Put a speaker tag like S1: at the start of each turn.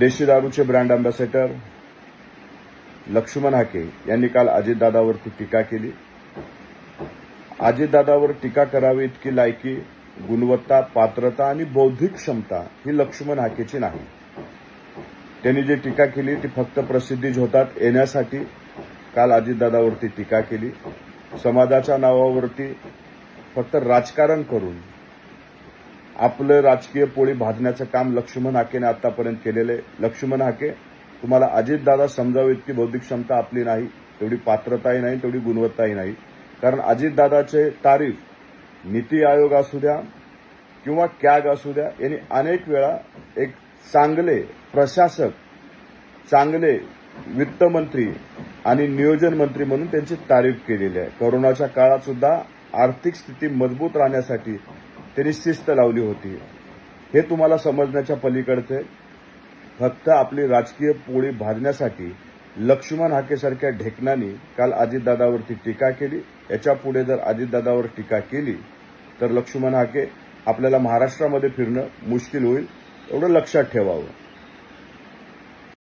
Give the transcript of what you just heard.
S1: देशी दारूचे brand ambassador Laxman Hake यांनी काल अजितदादावरती टीका केली. अजितदादावर टीका करावी इतकी लायकी गुणवत्ता पात्रता आणि बौद्धिक क्षमता ही लक्ष्मण हाकेची नाही. त्यांनी जी टीका केली ती फक्त प्रसिद्धी झोतात येण्यासाठी काल अजितदादावरती टीका केली. समाजाच्या नावावरती फक्त राजकारण करून आपलं राजकीय पोळी भाजण्याचं काम लक्ष्मण हाकेने आतापर्यंत केलेलं आहे. लक्ष्मण हाके तुम्हाला अजितदादा समजावं इतकी बौद्धिक क्षमता आपली नाही तेवढी पात्रताही नाही तेवढी गुणवत्ताही नाही. कारण अजितदादाचे तारीफ नीती आयोग असू द्या किंवा कॅग असू द्या यांनी अनेक वेळा एक चांगले प्रशासक चांगले वित्तमंत्री आणि नियोजन मंत्री म्हणून त्यांची तारीफ केलेली आहे. कोरोनाच्या काळात सुद्धा आर्थिक स्थिती मजबूत राहण्यासाठी त्यांनी शिस्त लावली होती. हे तुम्हाला समजण्याच्या पलीकडचे फक्त आपली राजकीय पोळी भाजण्यासाठी लक्ष्मण हाकेसारख्या ढेकणांनी काल अजितदादावरती टीका केली. याच्यापुढे जर अजितदादावर टीका केली तर लक्ष्मण हाके आपल्याला महाराष्ट्रामध्ये फिरणं मुश्किल होईल. एवढं लक्षात ठेवावं.